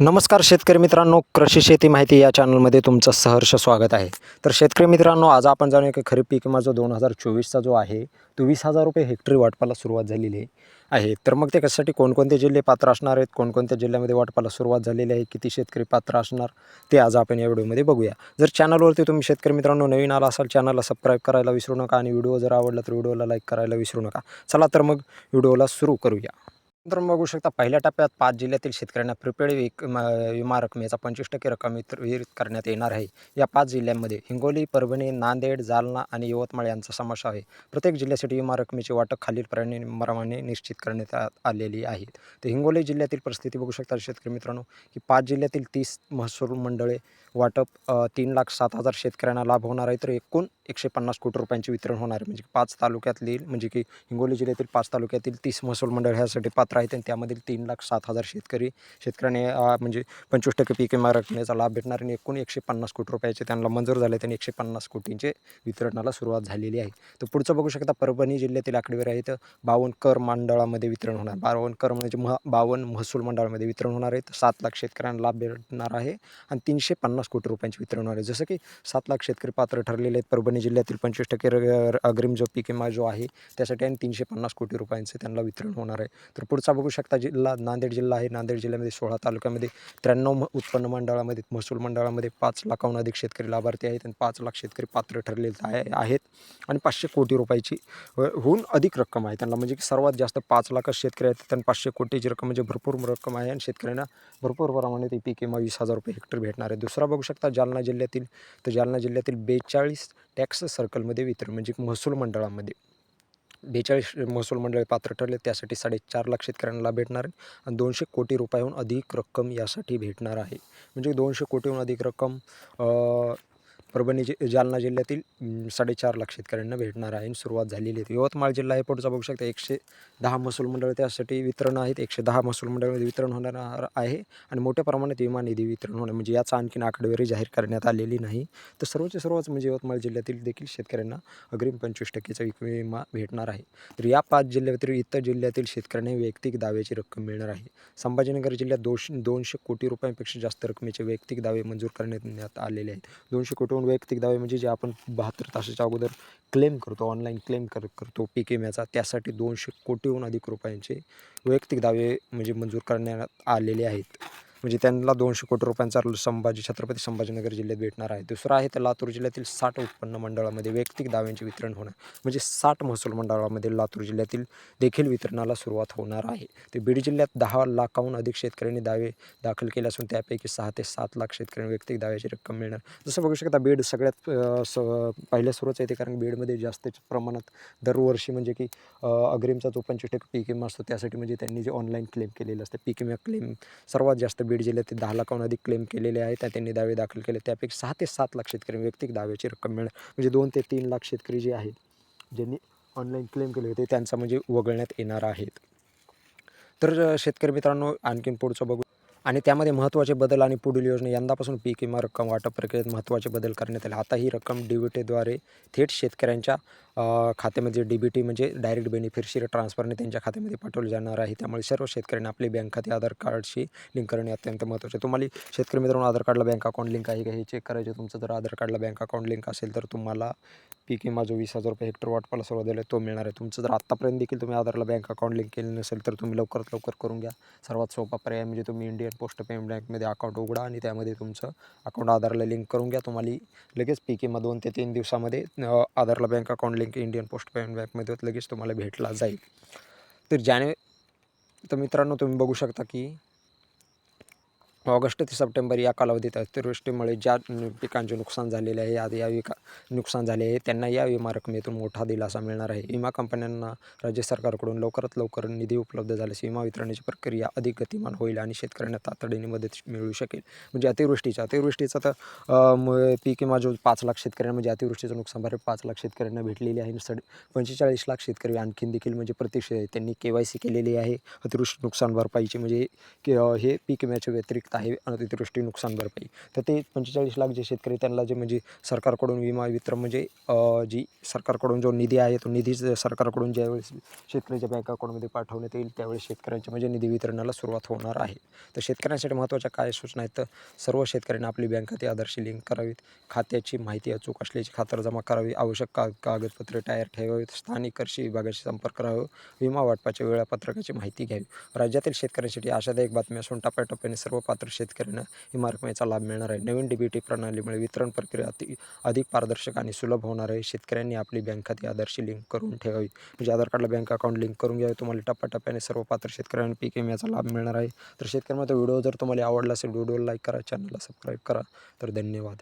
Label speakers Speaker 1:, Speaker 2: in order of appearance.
Speaker 1: नमस्कार शेतकरी मित्रांनो कृषी शेती माहिती या चॅनलमध्ये तुमचं सहर्ष स्वागत आहे. तर शेतकरी मित्रांनो आज आपण जाणूया की खरीप पीक विमा जो दोन हजार चोवीसचा जो आहे तो वीस हजार रुपये हेक्टरी वाटपाला सुरुवात झालेली आहे. तर मग ते कशासाठी कोणकोणते जिल्हे पात्र असणार आहेत कोणकोणत्या जिल्ह्यामध्ये वाटपाला सुरुवात झालेली आहे किती शेतकरी पात्र असणार ते आज आपण या व्हिडिओमध्ये बघूया. जर चॅनलवरती तुम्ही शेतकरी मित्रांनो नवीन आला असाल चॅनलला सबस्क्राईब करायला विसरू नका आणि व्हिडिओ जर आवडला तर व्हिडिओला लाईक करायला विसरू नका. चला तर मग व्हिडिओला सुरू करूया. तर बघू शकता पहिल्या टप्प्यात पाच जिल्ह्यातील शेतकऱ्यांना प्रिपेड विक म- विमा रकमेचा पंचवीस टक्के रक्कम वितर- वितरित करण्यात येणार आहे. या पाच जिल्ह्यांमध्ये हिंगोली परभणी नांदेड जालना आणि यवतमाळ यांचा समावेश आहे. प्रत्येक जिल्ह्यासाठी विमा रकमेची वाटप खालील प्रमाणे निश्चित करण्यात आलेली आहे. तर हिंगोली जिल्ह्यातील परिस्थिती बघू शकता शेतकरी मित्रांनो की पाच जिल्ह्यातील तीस महसूल मंडळे वाटप तीन लाख सात हजार शेतकऱ्यांना लाभ होणार आहे. तर एकूण एकशे पन्नास कोटी रुपयांचे वितरण होणार आहे. म्हणजे पाच तालुक्यातील म्हणजे की हिंगोली जिल्ह्यातील पाच तालुक्यातील तीस महसूल मंडळ ह्यासाठी पात्र आहेत आणि त्यामधील तीन लाख सात हजार शेतकरी शेतकऱ्याने म्हणजे पंचवीस टक्के पीक विमा रकमेचा लाभ भेटणार आणि एकूण एकशे पन्नास कोटी रुपयाचे त्यांना मंजूर झाले त्यांनी एकशे पन्नास कोटींचे वितरणाला सुरुवात झालेली आहे. तर पुढचं बघू शकता परभणी जिल्ह्यातील आकडेवारी आहेत बावन बावन्न कर मंडळामध्ये वितरण होणार. बावन्न कर म्हणजे मह बावन्न महसूल मंडळामध्ये वितरण होणार आहे. तर सात लाख शेतकऱ्यांना लाभ भेटणार आहे आणि तीनशे पन्नास कोटी रुपयांचे वितरण होणार आहे. जसं की सात लाख शेतकरी पात्र ठरलेले आहेत. परभणी जिल्ह्यातील पंचवीस टक्के अग्रिम जो पीक विमा जो आहे त्यासाठी आणि तीनशे पन्नास कोटी रुपयांचे त्यांना वितरण होणार आहे. तर पुढचा बघू शकता जिल्हा नांदेड जिल्हा आहे. नांदेड जिल्ह्यामध्ये सोळा तालुक्यामध्ये त्र्याण्णव म- उत्पन्न मंडळामध्ये महसूल मंडळामध्ये पाच लाखाहून अधिक शेतकरी लाभार्थी आहेत आणि पाच लाख शेतकरी पात्र ठरलेले आहे आहेत. आणि पाचशे कोटी रुपयाची होऊन हून अधिक रक्कम आहे. त्यांना म्हणजे सर्वात जास्त पाच लाखच शेतकरी आहेत. त्यांना पाचशे कोटीची रक्कम म्हणजे भरपूर रक्कम आहे. आणि शेतकऱ्यांना भरपूर प्रमाणात ते पीक किंवा वीस हजार रुपये हेक्टर भेटणार आहे. दुसरा बघू शकता जालना जिल्ह्यातील तर जालना जिल्ह्यातील बेचाळीस टॅक्स सर्कलमध्ये वितरण म्हणजे महसूल मंडळामध्ये. बेचाळीस महसूल मंडळे पात्र ठरले त्यासाठी साडेचार लाख शेतकऱ्यांना भेटणार आहे आणि दोनशे कोटी रुपयाहून अधिक रक्कम यासाठी भेटणार आहे. म्हणजे दोनशे कोटीहून अधिक रक्कम परभणी जि जालना जिल्ह्यातील साडेचार लाख शेतकऱ्यांना भेटणार आहे. आणि सुरुवात झालेली आहे यवतमाळ जिल्हा हे पुढचा बघू शकता एकशे दहा महसूल मंडळ त्यासाठी वितरण आहेत. एकशे दहा महसूल मंडळामध्ये वितरण होणार आहे. आणि मोठ्या प्रमाणात विमा निधी वितरण होणार. म्हणजे याचा आणखीन आकडेवारी जाहीर करण्यात आलेली नाही. तर सर्वच सर्वच म्हणजे यवतमाळ जिल्ह्यातील देखील शेतकऱ्यांना अग्रिम पंचवीस टक्केचा विक- विमा भेटणार आहे. तर या पाच जिल्ह्यातील इतर जिल्ह्यातील शेतकऱ्यांना वैयक्तिक दाव्याची रक्कम मिळणार आहे. संभाजीनगर जिल्ह्यात दोनशे दोनशे कोटी रुपयांपेक्षा जास्त रकमेचे वैयक्तिक दावे मंजूर करण्यात आलेले आहेत. दोनशे कोटीहून वैयक्तिक दावे म्हणजे जे आपण बहात्तर तासाच्या अगोदर क्लेम करतो ऑनलाईन क्लेम कर करतो पीक विम्याचा त्यासाठी दोनशे कोटीहून अधिक रुपयांचे वैयक्तिक दावे म्हणजे मंजूर करण्यात आलेले आहेत. म्हणजे त्यांना दोनशे कोटी रुपयांचा संभाजी छत्रपती संभाजीनगर जिल्ह्यात भेटणार आहे. दुसरं आहे तर लातूर जिल्ह्यातील साठ उत्पन्न मंडळामध्ये वैयक्तिक दाव्यांचे वितरण होणार म्हणजे साठ महसूल मंडळामध्ये लातूर जिल्ह्यातील देखील वितरणाला सुरुवात होणार आहे. ते बीड जिल्ह्यात दहा लाखाहून अधिक शेतकऱ्यांनी दावे दाखल केले असून त्यापैकी सहा ते सात लाख शेतकऱ्यांना वैयक्तिक दाव्याची रक्कम मिळणार. जसं बघू शकता बीड सगळ्यात स पहिल्या सुरूच येते कारण बीडमध्ये जास्त प्रमाणात दरवर्षी म्हणजे की अग्रिमचा जो पंचवीस टक्के पीक विमा असतो त्यासाठी म्हणजे त्यांनी जे ऑनलाईन क्लेम केलेलं असतं पीक विमा क्लेम सर्वात जास्त बीड जिल्ह्यातील दहा लाखाहून अधिक क्लेम केलेले आहेत? त्या त्यांनी दावे दाखल केले. त्यापैकी सहा ते सात लाख शेतकरी वैयक्तिक दाव्याची रक्कम मिळणार. म्हणजे दोन ते तीन लाख शेतकरी जे आहेत ज्यांनी ऑनलाईन क्लेम केले होते त्यांचा म्हणजे वगळण्यात येणार आहेत. तर शेतकरी मित्रांनो आणखीन पुढचं बघू. आणि त्यामध्ये महत्त्वाचे बदल आणि पुढील योजना यंदापासून पीक विमा रक्कम वाटप प्रक्रियेत महत्त्वाचे बदल करण्यात आले. आता ही रक्कम डी थेट शेतकऱ्यांच्या खात्यामध्ये डी बी टी म्हणजे डायरेक्ट बेनिफिशरी ट्रान्सफरने त्यांच्या खात्यामध्ये पाठवले जाणार आहे. त्यामुळे सर्व शेतकऱ्यांना आपले बँक खाते आधार कार्डशी लिंक करणे अत्यंत महत्त्वाचे. तुम्हाला शेतकरी मित्रांनो आधार कार्डला बँक अकाउंट लिंक आहे का? हे चेक करायचे. तुमचं जर आधार कार्डला बँक अकाउंट लिंक असेल तर तुम्हाला पीक विमा जो वीस हजार रुपये हेक्टर वाटपाला सुरुवात दिला तो मिळणार आहे. तुमचं जर आत्तापर्यंत देखील तुम्ही आधारला बँक अकाउंट लिंक केलं नसेल तर तुम्ही लवकरात लवकर करून घ्या. सर्वात सोपा पर्याय म्हणजे तुम्ही इंडियन पोस्ट पेमेंट बँकमध्ये अकाउंट उघडा आणि त्यामध्ये तुमचं अकाउंट आधारला लिंक करून घ्या. तुम्हाला लगेच पीक विमा दोन ते तीन दिवसामध्ये आधारला bank account link Indian post payment बँकमध्ये लगेच तुम्हाला भेटला जाईल. तर जाने तर मित्रांनो तुम्ही बघू शकता की ऑगस्ट ते सप्टेंबर या कालावधीत अतिवृष्टीमुळे ज्या पिकांचे नुकसान झालेले आहे आज या विका नुकसान झाले आहे त्यांना या विमा रकमेतून मोठा दिलासा मिळणार आहे. विमा कंपन्यांना राज्य सरकारकडून लवकरात लवकर निधी उपलब्ध झाल्यास विमा वितरणाची प्रक्रिया अधिक गतिमान होईल आणि शेतकऱ्यांना तातडीने मदत मिळू शकेल. म्हणजे अतिवृष्टीचा अतिवृष्टीचा तर म- पीक विमा जो पाच लाख शेतकऱ्यांना म्हणजे अतिवृष्टीचं नुकसान भरपाई पाच लाख शेतकऱ्यांना भेटलेली आहे. सड पंचेचाळीस लाख शेतकरी आणखीन देखील म्हणजे प्रत्यक्ष त्यांनी के वाय सी केलेली आहे. अतिवृष्टी नुकसान भरपाईची म्हणजे हे पीक विम्याच्या व्यतिरिक्त आवश्यकता आहे अतिवृष्टी नुकसान भरपाई. तर ते पंचेचाळीस लाख जे शेतकरी त्यांना जे म्हणजे सरकारकडून विमा वितरण म्हणजे जी सरकारकडून जो निधी आहे तो निधी सरकारकडून ज्यावेळेस शेतकऱ्याच्या बँक अकाउंटमध्ये पाठवण्यात येईल त्यावेळेस शेतकऱ्यांच्या म्हणजे निधी वितरणाला सुरुवात होणार आहे. तर शेतकऱ्यांसाठी महत्त्वाच्या काय सूचना आहेत? तर सर्व शेतकऱ्यांना आपली बँक खाते आधारशी लिंक करावीत. खात्याची माहिती अचूक असल्याची खातरजमा करावी. आवश्यक का कागदपत्रे टायर ठेवावीत. स्थानिक कृषी विभागाशी संपर्क करावा विमा वाटपाच्या वेळापत्रकाची माहिती घ्यावी. राज्यातील शेतकऱ्यांसाठी आशादायक बातम्या असून टप्प्याटप्प्याने सर्व पात्र शेतकऱ्यांना विमा लाभ मिळणार आहे. नवीन डीबीटी प्रणालीमुळे वितरण प्रक्रिया अति अधिक पारदर्शक आणि सुलभ होणार आहे. शेतकऱ्यांनी आपली बँक खाती आधारशी लिंक करून ठेवावी. म्हणजे आधार कार्डला बँक अकाउंट लिंक करून घ्यावी. तुम्हाला टप्प्याटप्प्याने सर्व पात्र शेतकऱ्यांना पीक विम्याचा लाभ मिळणार आहे. तर शेतकऱ्यांमध्ये व्हिडिओ जर तुम्हाला आवडला असेल व्हिडिओला लाईक करा चॅनलला सबस्क्राईब करा. तर धन्यवाद.